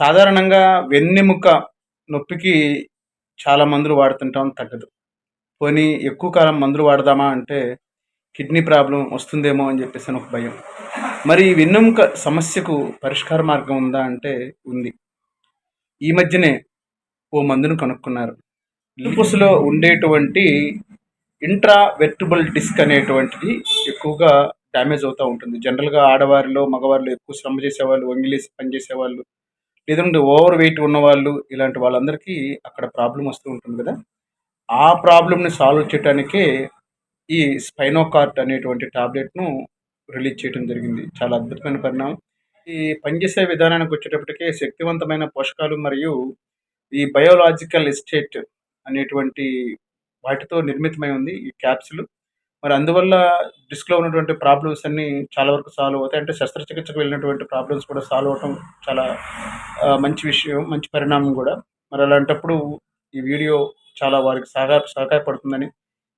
సాధారణంగా వెన్నెముక నొప్పికి చాలా మందులు వాడుతుంటాం తగ్గదు. పోనీ ఎక్కువ కాలం మందులు వాడదామా అంటే కిడ్నీ ప్రాబ్లం వస్తుందేమో అని చెప్పేసి అని ఒక భయం. మరి ఈ వెన్నెముక సమస్యకు పరిష్కార మార్గం ఉందా అంటే ఉంది. ఈ మధ్యనే ఓ మందును కనుక్కున్నారు. లింపుస్లో ఉండేటువంటి ఇంట్రా వెర్టబుల్ డిస్క్ అనేటువంటిది ఎక్కువగా డ్యామేజ్ అవుతూ ఉంటుంది. జనరల్గా ఆడవారిలో మగవారిలో ఎక్కువ శ్రమ చేసేవాళ్ళు వంగిలేసి పనిచేసేవాళ్ళు లేదంటే ఓవర్ వెయిట్ ఉన్నవాళ్ళు ఇలాంటి వాళ్ళందరికీ అక్కడ ప్రాబ్లం వస్తూ ఉంటుంది కదా. ఆ ప్రాబ్లమ్ని సాల్వ్ చేయడానికే ఈ స్పైనోకార్ట్ అనేటువంటి టాబ్లెట్ను రిలీజ్ చేయడం జరిగింది. చాలా అద్భుతమైన పరిణామం. ఈ పనిచేసే విధానానికి వచ్చేటప్పటికే శక్తివంతమైన పోషకాలు మరియు ఈ బయోలాజికల్ ఎస్టేట్ అనేటువంటి వాటితో నిర్మితమై ఉంది ఈ క్యాప్సులు. మరి అందువల్ల డిస్క్లో ఉన్నటువంటి ప్రాబ్లమ్స్ అన్నీ చాలా వరకు సాల్వ్ అవుతాయి. అంటే శస్త్రచికిత్సకు వెళ్ళినటువంటి ప్రాబ్లమ్స్ కూడా సాల్వ్ అవటం చాలా మంచి విషయం మంచి పరిణామం కూడా. మరి అలాంటప్పుడు ఈ వీడియో చాలా వారికి సహకార సహకారపడుతుందని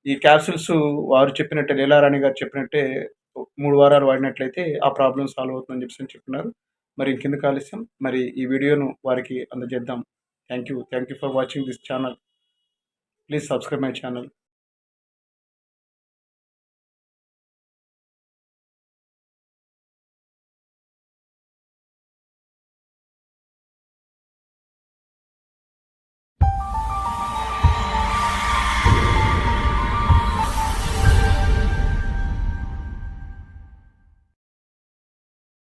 ఈ క్యాప్సిల్స్ వారు చెప్పినట్టే లీలారాణి గారు చెప్పినట్టే మూడు వారాలు వాడినట్లయితే ఆ ప్రాబ్లం సాల్వ్ అవుతుందని చెప్పి చెప్తున్నారు. మరి ఇంకెందుకు కాలుష్యం మరి ఈ వీడియోను వారికి అందజేద్దాం. Thank you. Thank you for watching this channel. Please subscribe my channel.